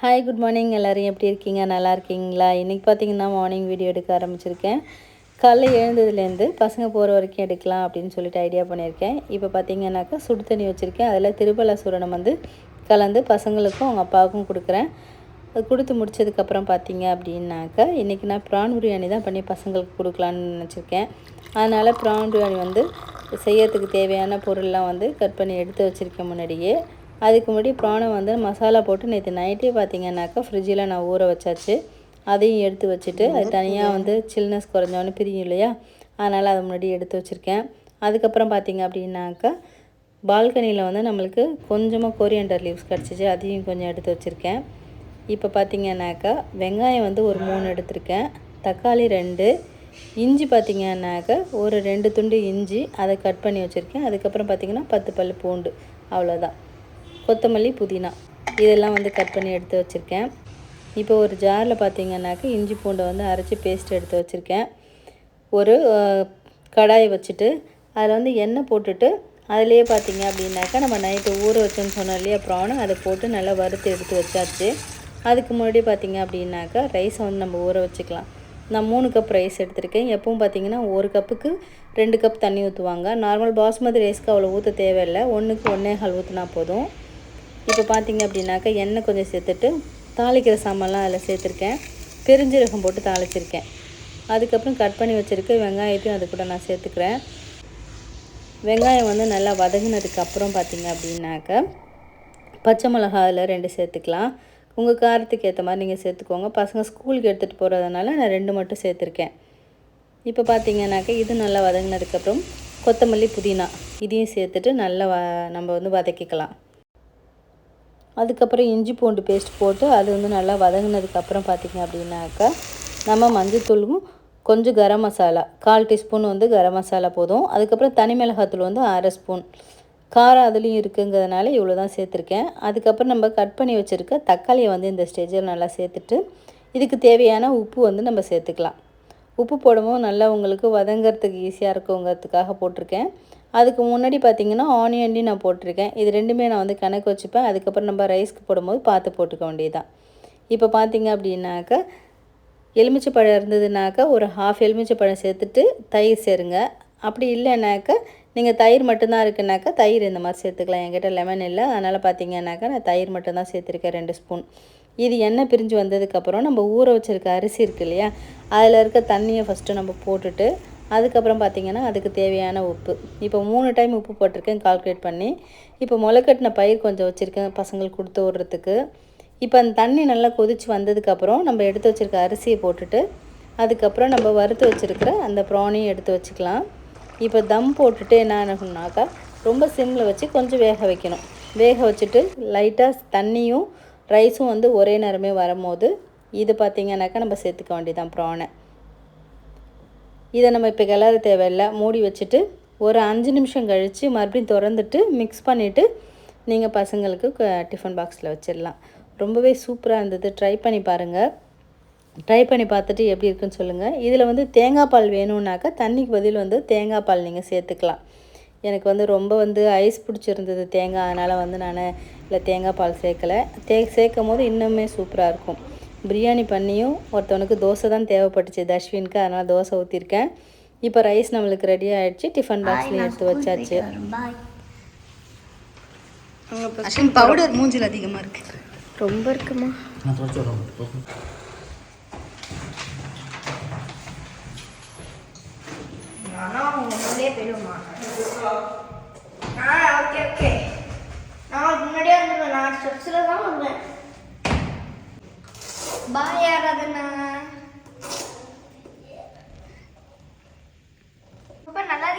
Hi good morning எல்லோரும் எப்படி இருக்கீங்க? நல்லா இருக்கீங்களா? இன்றைக்கி பார்த்தீங்கன்னா மார்னிங் வீடியோ எடுக்க ஆரம்பிச்சிருக்கேன். காலைல எழுந்ததுலேருந்து பசங்க போகிற வரைக்கும் எடுக்கலாம் அப்படின்னு சொல்லிட்டு ஐடியா பண்ணியிருக்கேன். இப்போ பார்த்தீங்கன்னாக்கா சுடு தண்ணி வச்சுருக்கேன். அதில் திருபல சூரணம் வந்து கலந்து பசங்களுக்கும் அவங்க அப்பாவுக்கும் கொடுக்குறேன். அது கொடுத்து முடிச்சதுக்கப்புறம் பார்த்தீங்க அப்படின்னாக்கா இன்றைக்கி நான் ப்ரான் பிரியாணி தான் பண்ணி பசங்களுக்கு கொடுக்கலான்னு நினச்சிருக்கேன். அதனால் ப்ரான் பிரியாணி வந்து செய்யறதுக்கு தேவையான பொருள்லாம் வந்து கட் பண்ணி எடுத்து வச்சுருக்கேன் முன்னாடியே. அதுக்கு முன்னாடி ப்ரானை வந்து மசாலா போட்டு நேற்று நைட்டே பார்த்தீங்கன்னாக்கா ஃப்ரிட்ஜில் நான் ஊற வச்சாச்சு. அதையும் எடுத்து வச்சுட்டு அது தனியாக வந்து சில்னஸ் குறைஞ்சோன்னு பிரியும் இல்லையா? அதனால் அதை முன்னாடி எடுத்து வச்சுருக்கேன். அதுக்கப்புறம் பார்த்தீங்க அப்படின்னாக்கா பால்கனியில் வந்து நம்மளுக்கு கொஞ்சமாக கொரியண்டர் லீவ்ஸ் கிடச்சிச்சு. அதையும் கொஞ்சம் எடுத்து வச்சுருக்கேன். இப்போ பார்த்தீங்கன்னாக்கா வெங்காயம் வந்து ஒரு மூணு எடுத்திருக்கேன். தக்காளி ரெண்டு. இஞ்சி பார்த்தீங்கன்னாக்கா ஒரு ரெண்டு துண்டு இஞ்சி. அதை கட் பண்ணி வச்சுருக்கேன். அதுக்கப்புறம் பார்த்தீங்கன்னா பத்து பல் பூண்டு. அவ்வளோதான் கொத்தமல்லி புதினா. இதெல்லாம் வந்து கட் பண்ணி எடுத்து வச்சுருக்கேன். இப்போ ஒரு ஜாரில் பார்த்தீங்கன்னாக்கா இஞ்சி பூண்டை வந்து அரைச்சி பேஸ்ட் எடுத்து வச்சுருக்கேன். ஒரு கடாயை வச்சுட்டு அதில் வந்து எண்ணெய் போட்டுட்டு அதிலே பார்த்தீங்க அப்படின்னாக்கா நம்ம நைட்டு ஊற வச்சோன்னு சொன்னோம் இல்லையா ப்ரானு அதை போட்டு நல்லா வறுத்து எடுத்து வச்சாச்சு. அதுக்கு முன்னாடி பார்த்தீங்க அப்படின்னாக்கா ரைஸை வந்து நம்ம ஊற வச்சுக்கலாம். நான் மூணு கப் ரைஸ் எடுத்திருக்கேன். எப்பவும் பார்த்தீங்கன்னா ஒரு கப்புக்கு ரெண்டு கப் தண்ணி ஊற்றுவாங்க நார்மல் பாஸ்மதி ரைஸ்க்கு அவ்வளோ ஊற்ற தேவையில்லை. ஒன்றுக்கு ஒன்றே கால் ஊற்றினா போதும். இப்போ பார்த்திங்க அப்படின்னாக்கா எண்ணெய் கொஞ்சம் சேர்த்துட்டு தாளிக்கிற சாமான்லாம் அதில் சேர்த்துருக்கேன். பெருஞ்சீரகம் போட்டு தாளிச்சிருக்கேன். அதுக்கப்புறம் கட் பண்ணி வச்சுருக்க வெங்காயத்தையும் அது கூட நான் சேர்த்துக்கிறேன். வெங்காயம் வந்து நல்லா வதங்கினதுக்கப்புறம் பார்த்திங்க பார்த்தீங்க அப்படின்னாக்கா பச்சை மிளகா அதில் ரெண்டு சேர்த்துக்கலாம். உங்கள் காரத்துக்கு ஏற்ற மாதிரி நீங்கள் சேர்த்துக்கோங்க. பசங்க ஸ்கூலுக்கு எடுத்துகிட்டு போகிறதுனால நான் ரெண்டு மட்டும் சேர்த்துருக்கேன். இப்போ பார்த்தீங்கன்னாக்கா இது நல்லா வதங்கினதுக்கப்புறம் கொத்தமல்லி புதினா இதையும் சேர்த்துட்டு நல்லா வ நம்ம வந்து வதக்கிக்கலாம். அதுக்கப்புறம் இஞ்சி பூண்டு பேஸ்ட் போட்டு அது வந்து நல்லா வதங்கினதுக்கப்புறம் பார்த்திங்க அப்படின்னாக்கா நம்ம மஞ்சத்தூளும் கொஞ்சம் கரம் மசாலா கால் டீஸ்பூன் வந்து கரம் மசாலா போதும். அதுக்கப்புறம் தனி மிளகாத்தூள் வந்து அரை ஸ்பூன் காரம் அதுலேயும் இருக்குங்கிறதுனால இவ்வளோ தான் சேர்த்துருக்கேன். அதுக்கப்புறம் நம்ம கட் பண்ணி வச்சுருக்க தக்காளியை வந்து இந்த ஸ்டேஜில் நல்லா சேர்த்துட்டு இதுக்கு தேவையான உப்பு வந்து நம்ம சேர்த்துக்கலாம். உப்பு போடும்போது நல்லா உங்களுக்கு வதங்கிறதுக்கு ஈஸியாக இருக்குங்கிறதுக்காக போட்டிருக்கேன். அதுக்கு முன்னாடி பார்த்தீங்கன்னா ஆனியன்லையும் நான் போட்டிருக்கேன். இது ரெண்டுமே நான் வந்து கணக்கு வச்சுப்பேன். அதுக்கப்புறம் நம்ம ரைஸ்க்கு போடும்போது பார்த்து போட்டுக்க வேண்டியதுதான். இப்போ பார்த்தீங்க அப்படின்னாக்கா எலுமிச்சை பழம் இருந்ததுனாக்கா ஒரு ஹாஃப் எலுமிச்சை பழம் சேர்த்துட்டு தயிர் சேருங்க. அப்படி இல்லைனாக்கா நீங்கள் தயிர் மட்டும்தான் இருக்குனாக்கா தயிர் இந்த மாதிரி சேர்த்துக்கலாம். என்கிட்ட லெமன் இல்லை. அதனால் பார்த்தீங்கன்னாக்கா நான் தயிர் மட்டும்தான் சேர்த்துருக்கேன் ரெண்டு ஸ்பூன் இது எண்ணெய் பிரிஞ்சு வந்ததுக்கப்புறம் நம்ம ஊற வச்சுருக்க அரிசி இருக்கு இல்லையா? அதில் இருக்க தண்ணியை ஃபஸ்ட்டு நம்ம போட்டுட்டு அதுக்கப்புறம் பார்த்தீங்கன்னா அதுக்கு தேவையான உப்பு. இப்போ மூணு டைம் உப்பு போட்டிருக்கேன் கால்குலேட் பண்ணி. இப்போ முளைக்கட்டின பயிர் கொஞ்சம் வச்சுருக்கேன் பசங்களுக்கு கொடுத்து விட்றதுக்கு. இப்போ அந்த தண்ணி நல்லா கொதிச்சு வந்ததுக்கப்புறம் நம்ம எடுத்து வச்சுருக்க அரிசியை போட்டுட்டு அதுக்கப்புறம் நம்ம வறுத்து வச்சுருக்கிற அந்த ப்ரானையும் எடுத்து வச்சுக்கலாம். இப்போ தம் போட்டுட்டு என்ன ஆகணும்னாக்கா ரொம்ப சிம்மில் வச்சு கொஞ்சம் வேக வைக்கணும். வேக வச்சுட்டு லைட்டாக தண்ணியும் ரைஸும் வந்து ஒரே நேரமே வரும்போது இது பார்த்திங்கனாக்கா நம்ம சேர்த்துக்க வேண்டியதான் ப்ரானை. இதை நம்ம இப்போ கிளற தேவையில்லை மூடி வச்சுட்டு ஒரு அஞ்சு நிமிஷம் கழித்து மறுபடியும் திறந்துட்டு மிக்ஸ் பண்ணிவிட்டு நீங்கள் பசங்களுக்கு க- டிஃபன் பாக்ஸில் வச்சிடலாம். ரொம்பவே சூப்பராக இருந்தது. ட்ரை பண்ணி பாருங்கள் ட்ரை பண்ணி பார்த்துட்டு எப்படி இருக்குன்னு சொல்லுங்கள் இதில் வந்து தேங்காய் பால் வேணும்னாக்கா தண்ணிக்கு பதில் வந்து தேங்காய் பால் நீங்கள் சேர்த்துக்கலாம். எனக்கு வந்து ரொம்ப வந்து ஐஸ் பிடிச்சிருந்தது தேங்காய். அதனால் வந்து நான் இல்லை தேங்காய் பால் சேர்க்கலை. தே சேர்க்கும் போது இன்னுமே சூப்பராக இருக்கும். பிரியாணி பண்ணியும் ஒருத்தவனுக்கு தோசை தான் தேவைப்பட்டுச்சு தஷ்வினுக்கு அதனால் தோசை ஊற்றிருக்கேன் இப்போ ரைஸ் நம்மளுக்கு ரெடி ஆயிடுச்சு. டிஃபன் பாக்ஸ்லேயும் எடுத்து வச்சாச்சு. பவுடர் மூஞ்சில் அதிகமாக இருக்கு. ரொம்ப இருக்குமா?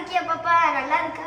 இருக்கியா பாப்பா நல்லா இருக்கா